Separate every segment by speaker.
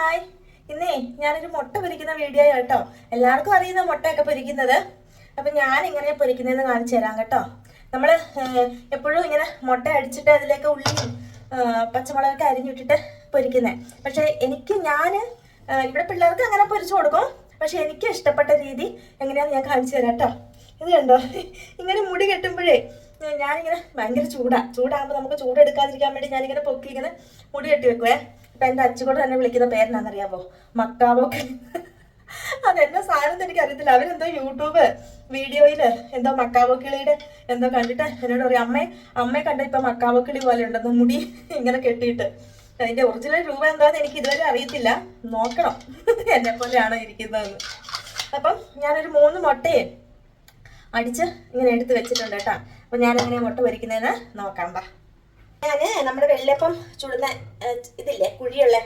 Speaker 1: Hi. ഇന്നേ ഞാനൊരു മുട്ട പൊരിക്കുന്ന വീഡിയോ കേട്ടോ. എല്ലാവർക്കും അറിയുന്ന മുട്ടയൊക്കെ പൊരിക്കുന്നത്. അപ്പം ഞാൻ ഇങ്ങനെ പൊരിക്കുന്നതെന്ന് കാണിച്ചു തരാം കേട്ടോ. നമ്മൾ എപ്പോഴും ഇങ്ങനെ മുട്ട അടിച്ചിട്ട് അതിലേക്ക് ഉള്ളിയും പച്ചമുളകൊക്കെ അരിഞ്ഞിട്ടിട്ട് പൊരിക്കുന്നത് പക്ഷേ എനിക്ക് ഞാൻ ഇവിടെ പിള്ളേർക്ക് അങ്ങനെ പൊരിച്ചു കൊടുക്കും. പക്ഷേ എനിക്ക് ഇഷ്ടപ്പെട്ട രീതി എങ്ങനെയാണെന്ന് ഞാൻ കാണിച്ചു തരാം കേട്ടോ. ഇത് കണ്ടോ? ഇങ്ങനെ മുടി കെട്ടുമ്പോഴേ ഞാനിങ്ങനെ ഭയങ്കര ചൂടാ. ചൂടാകുമ്പോൾ നമുക്ക് ചൂടെടുക്കാതിരിക്കാൻ വേണ്ടി ഞാനിങ്ങനെ പൊക്കി ഇങ്ങനെ മുടി കെട്ടി വെക്കുവേ. ഇപ്പം എന്റെ അച്ചുകൂടെ തന്നെ വിളിക്കുന്ന പേരെന്നാണെന്നറിയാമോ മക്കാവോക്കെ. അതെന്നെ സാധനം എനിക്ക് അറിയത്തില്ല അവരെന്തോ യൂട്യൂബ് വീഡിയോയിൽ എന്തോ മക്കാവോ കിളിയുടെ എന്തോ കണ്ടിട്ട് എന്നോട് പറയും അമ്മയെ അമ്മയെ കണ്ട ഇപ്പൊ മക്കാവോ കിളി പോലെ ഉണ്ടെന്ന് മുടി ഇങ്ങനെ കെട്ടിയിട്ട്. അതിന്റെ ഒറിജിനൽ രൂപ എന്താന്ന് എനിക്ക് ഇതുവരെ അറിയത്തില്ല. നോക്കണം. എന്നെ പോലെയാണ് ഇരിക്കുന്നതെന്ന്. അപ്പം ഞാനൊരു മൂന്ന് മുട്ടയെ അടിച്ച് ഇങ്ങനെ എടുത്ത് വെച്ചിട്ടുണ്ട് കേട്ടോ. അപ്പൊ ഞാൻ എങ്ങനെയാ മുട്ട പൊരിക്കുന്നതെന്ന് നോക്കാം ഞാൻ നമ്മുടെ വെള്ളപ്പം ചുടുന്ന ഇതില്ലേ കുഴിയുള്ള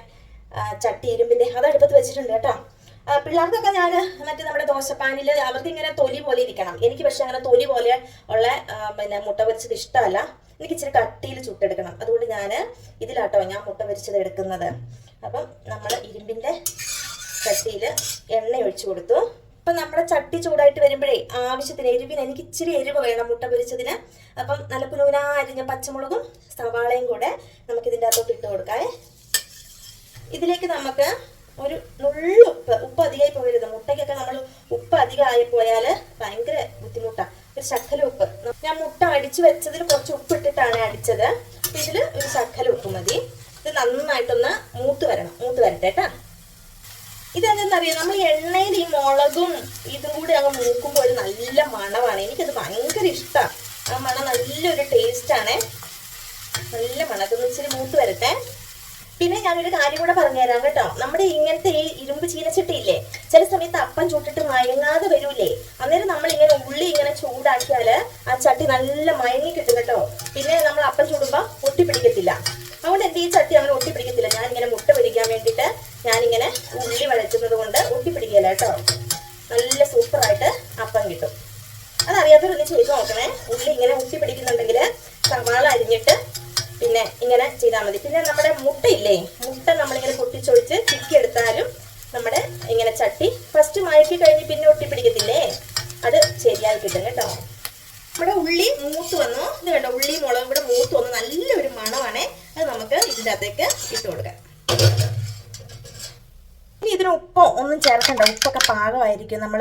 Speaker 1: ചട്ടി ഇരുമ്പിന്റെ അത് അടുപ്പത്ത് വെച്ചിട്ടുണ്ട് കേട്ടോ. പിള്ളേർക്കൊക്കെ ഞാൻ മറ്റേ നമ്മുടെ ദോശപ്പാനിൽ അവർക്ക് ഇങ്ങനെ തൊലി പോലെ ഇരിക്കണം. എനിക്ക് പക്ഷെ അങ്ങനെ തൊലി പോലെ ഉള്ള പിന്നെ മുട്ട പൊരിച്ചത് ഇഷ്ടമല്ല. എനിക്ക് ഇച്ചിരി കട്ടിയിൽ ചുട്ടെടുക്കണം. അതുകൊണ്ട് ഞാൻ ഇതിലാട്ടോ ഞാൻ മുട്ട പൊരിച്ചത് എടുക്കുന്നത്. അപ്പം നമ്മൾ ഇരുമ്പിന്റെ ചട്ടിയിൽ എണ്ണ ഒഴിച്ചു കൊടുത്തു. അപ്പൊ നമ്മുടെ ചട്ടി ചൂടായിട്ട് വരുമ്പോഴേ ആവശ്യത്തിന് എരിവിന് എനിക്ക് ഇച്ചിരി എരിവ് വേണം മുട്ട പൊരിച്ചതിന്. അപ്പം നല്ല അരിഞ്ഞ പച്ചമുളകും സവാളയും കൂടെ നമുക്ക് ഇതിന്റെ അകത്തോട്ട് ഇട്ട് കൊടുക്കാവേ. ഇതിലേക്ക് നമുക്ക് ഒരു നുള്ളു ഉപ്പ് അധികമായി പോകരുത്. മുട്ടയ്ക്കൊക്കെ നമ്മൾ ഉപ്പ് അധികമായി പോയാൽ ഭയങ്കര ബുദ്ധിമുട്ടാണ് ഒരു ശക്കല ഉപ്പ്. ഞാൻ മുട്ട അടിച്ചു വെച്ചതിൽ കുറച്ച് ഉപ്പ് ഇട്ടിട്ടാണ് അടിച്ചത്. ഇതിൽ ഒരു ശക്കല ഉപ്പ് മതി. ഇത് നന്നായിട്ടൊന്ന് മൂത്ത് വരണം. മൂത്ത് വരട്ടെ കേട്ടോ. ഇതെന്തെന്നറിയാം? നമ്മൾ എണ്ണയിൽ ഈ മുളകും ഇതും കൂടി അങ്ങ് മൂക്കുമ്പോൾ ഒരു നല്ല മണമാണ്. എനിക്കത് ഭയങ്കര ഇഷ്ടമാണ് ആ മണം നല്ലൊരു ടേസ്റ്റാണ് നല്ല മണം. അതൊന്ന് ഇച്ചിരി മൂത്ത് വരട്ടെ. പിന്നെ ഞാനൊരു കാര്യം കൂടെ പറഞ്ഞുതരാം കേട്ടോ. നമ്മുടെ ഇങ്ങനത്തെ ഈ ഇരുമ്പ് ചീനച്ചട്ടിയില്ലേ ചില സമയത്ത് അപ്പം ചൂട്ടിട്ട് മയങ്ങാതെ വരൂലേ? അന്നേരം നമ്മൾ ഇങ്ങനെ ഉള്ളി ഇങ്ങനെ ചൂടാക്കിയാൽ ആ ചട്ടി നല്ല മയങ്ങി കിട്ടും കേട്ടോ. പിന്നെ നമ്മൾ അപ്പം ചൂടുമ്പോ ഒട്ടിപ്പിടിക്കത്തില്ല അതുകൊണ്ട് എന്റെ ഈ ചട്ടി അങ്ങനെ ഒട്ടിപ്പിടിക്കത്തില്ല ഞാനിങ്ങനെ മുട്ട പൊരിക്കാൻ വേണ്ടിയിട്ട് ഞാനിങ്ങനെ ഉള്ളി വഴറ്റുന്നത് കൊണ്ട് ഒട്ടിപ്പിടിക്കില്ല കേട്ടോ നല്ല സൂപ്പറായിട്ട് അപ്പം കിട്ടും അതറിയാത്തവരൊന്ന് ചെയ്ത് നോക്കണേ. ഉള്ളി ഇങ്ങനെ മുട്ടി പിടിക്കുന്നുണ്ടെങ്കിൽ സവാള അരിഞ്ഞിട്ട് പിന്നെ ഇങ്ങനെ ചെയ്താൽ മതി. പിന്നെ നമ്മുടെ മുട്ട ഇല്ലേ മുട്ട നമ്മളിങ്ങനെ പൊട്ടിച്ചൊഴിച്ച് ചിക്കി എടുത്താലും നമ്മുടെ ഇങ്ങനെ ചട്ടി ഫസ്റ്റ് മയക്കി കഴിഞ്ഞ് പിന്നെ ഒട്ടി പിടിക്കത്തില്ലേ അത് ശരിയായി കിട്ടും കേട്ടോ. നമ്മുടെ ഉള്ളി മൂത്ത് വന്നു. ഇത് കണ്ടോ? ഉള്ളി മുളകും കൂടെ മൂത്ത് വന്നു. നല്ലൊരു മണമാണേ. അത് നമുക്ക് ഇതിന്റെ അകത്തേക്ക് ഇട്ട് കൊടുക്കാം. ഇനി ഇതിന് ഉപ്പോ ഒന്നും ചേർക്കണ്ട. ഉപ്പൊക്കെ പാകമായിരിക്കും. നമ്മൾ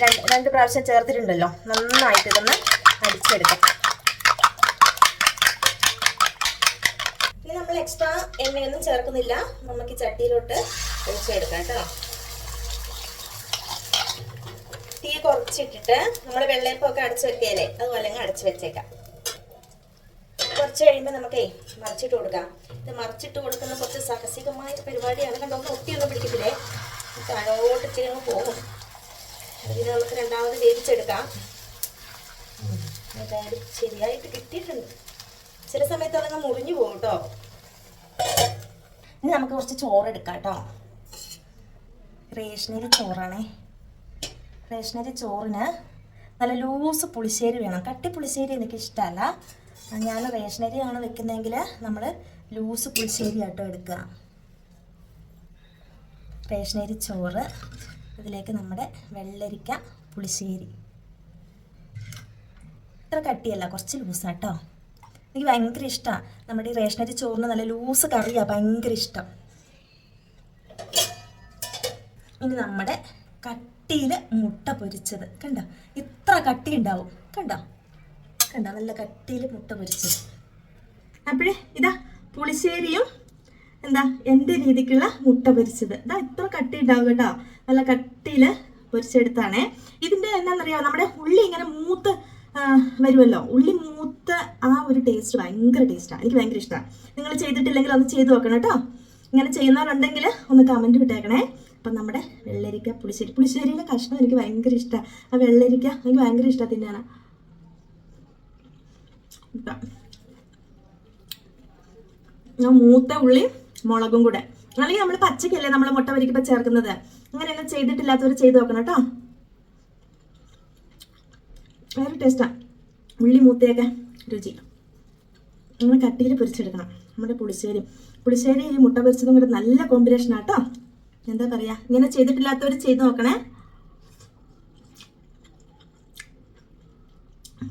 Speaker 1: രണ്ട് പ്രാവശ്യം ചേർത്തിട്ടുണ്ടല്ലോ. നന്നായിട്ട് ഇതൊന്ന് അടിച്ചെടുക്കാം. ഇനി നമ്മൾ എക്സ്ട്രാ എണ്ണയൊന്നും ചേർക്കുന്നില്ല. നമുക്ക് ചട്ടിയിലോട്ട് ഒഴിച്ചെടുക്കാം കേട്ടോ. തീ കുറച്ചിട്ടിട്ട് നമ്മൾ വെള്ളയപ്പമൊക്കെ അടച്ചു വെക്കുകയല്ലേ അതുപോലെ അടച്ചു വെച്ചേക്കാം. കുറച്ച് കഴിയുമ്പോൾ നമുക്കേ മറിച്ചിട്ട് കൊടുക്കാം. ഇത് മറിച്ചിട്ട് കൊടുക്കുന്ന കുറച്ച് സാഹസികമായ പരിപാടിയാണ്. കണ്ടോ? ഒന്ന് ഒട്ടിയൊന്നും പിടിക്കത്തില്ലേ? താഴോട്ട് ഇച്ചിരി പോകും. അതിന് നമുക്ക് രണ്ടാമത് വേവിച്ചെടുക്കാം. എന്തായാലും ശരിയായിട്ട് കിട്ടിയിട്ടുണ്ട്. ചില സമയത്ത് അതങ്ങ് മുറിഞ്ഞു പോകും കേട്ടോ. ഇനി നമുക്ക് കുറച്ച് ചോറ് എടുക്കാം കേട്ടോ. റേഷനരി ചോറാണേ. റേഷനരി ചോറിന് നല്ല ലൂസ് പുളിശ്ശേരി വേണം. കട്ടി പുളിശ്ശേരി എനിക്ക് ഇഷ്ടമല്ല. ഞാൻ റേഷനരിയാണ് വെക്കുന്നതെങ്കിൽ നമ്മൾ ലൂസ് പുളിശ്ശേരി ആട്ടോ എടുക്കുക. റേഷനരി ചോറ്. ഇതിലേക്ക് നമ്മുടെ വെള്ളരിക്ക പുളിശ്ശേരി. ഇത്ര കട്ടിയല്ല കുറച്ച് ലൂസാട്ടോ എനിക്ക് ഭയങ്കര ഇഷ്ടമാണ് നമ്മുടെ ഈ റേഷനരി ചോറിന് നല്ല ലൂസ് കറിയാണ് ഭയങ്കര ഇഷ്ടം. ഇനി നമ്മുടെ കട്ടിയിൽ മുട്ട പൊരിച്ചത്. കണ്ടോ? ഇത്ര കട്ടി ഉണ്ടാവും. കണ്ടോ? കണ്ടോ? നല്ല കട്ടിയിൽ മുട്ട പൊരിച്ചത്. അപ്പോഴേ ഇതാ പുളിശ്ശേരിയും എന്താ എന്റെ രീതിക്കുള്ള മുട്ട പൊരിച്ചത്. ഇതാ ഇത്ര കട്ടി ഉണ്ടാവും കേട്ടോ. നല്ല കട്ടിയിൽ പൊരിച്ചെടുത്താണേ. ഇതിന്റെ എന്താണെന്നറിയാം നമ്മുടെ ഉള്ളി ഇങ്ങനെ മൂത്ത് വരുമല്ലോ. ഉള്ളി മൂത്ത ആ ഒരു ടേസ്റ്റ് ഭയങ്കര ടേസ്റ്റാണ് എനിക്ക് ഭയങ്കര ഇഷ്ടമാണ് നിങ്ങൾ ചെയ്തിട്ടില്ലെങ്കിൽ ഒന്ന് ചെയ്ത് നോക്കണം കേട്ടോ. ഇങ്ങനെ ചെയ്യുന്നവരുണ്ടെങ്കിൽ ഒന്ന് കമന്റ് വിട്ടേക്കണേ അപ്പം നമ്മുടെ വെള്ളരിക്ക പുളിശ്ശേരി. പുളിശ്ശേരിയിലെ കഷ്ണം എനിക്ക് ഭയങ്കര ഇഷ്ടമാണ് ആ വെള്ളരിക്ക എനിക്ക് ഭയങ്കര ഇഷ്ടമാണ് തിന്നാണ് മൂത്ത ഉള്ളി മുളകും കൂടെ. അല്ലെങ്കിൽ നമ്മൾ പച്ചക്കല്ലേ നമ്മൾ മുട്ട വരിക്കുമ്പോൾ ചേർക്കുന്നത്? അങ്ങനെയൊന്നും ചെയ്തിട്ടില്ലാത്തവർ ചെയ്ത് നോക്കണം കേട്ടോ. വേറെ ടേസ്റ്റാണ് ഉള്ളി മൂത്തയൊക്കെ രുചി. നമ്മൾ കട്ടിയിൽ പൊരിച്ചെടുക്കണം. നമ്മുടെ പുളിശ്ശേരി. പുളിശ്ശേരി ഈ മുട്ട പൊരിച്ചതും കൂടെ നല്ല കോമ്പിനേഷനാണ് കേട്ടോ എന്താ പറയാ? ഇങ്ങനെ ചെയ്തിട്ടില്ലാത്തവർ ചെയ്ത് നോക്കണേ.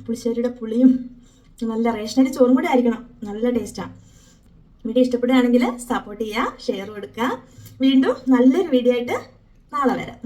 Speaker 1: പുളിശ്ശേരിയുടെ പുളിയും നല്ല റേഷനരി ചോറും കൂടെ ആയിരിക്കണം. നല്ല ടേസ്റ്റാണ് വീഡിയോ ഇഷ്ടപ്പെടുകയാണെങ്കിൽ സപ്പോർട്ട് ചെയ്യുക ഷെയർ കൊടുക്കുക. വീണ്ടും നല്ലൊരു വീഡിയോ ആയിട്ട് നാളെ വരാം.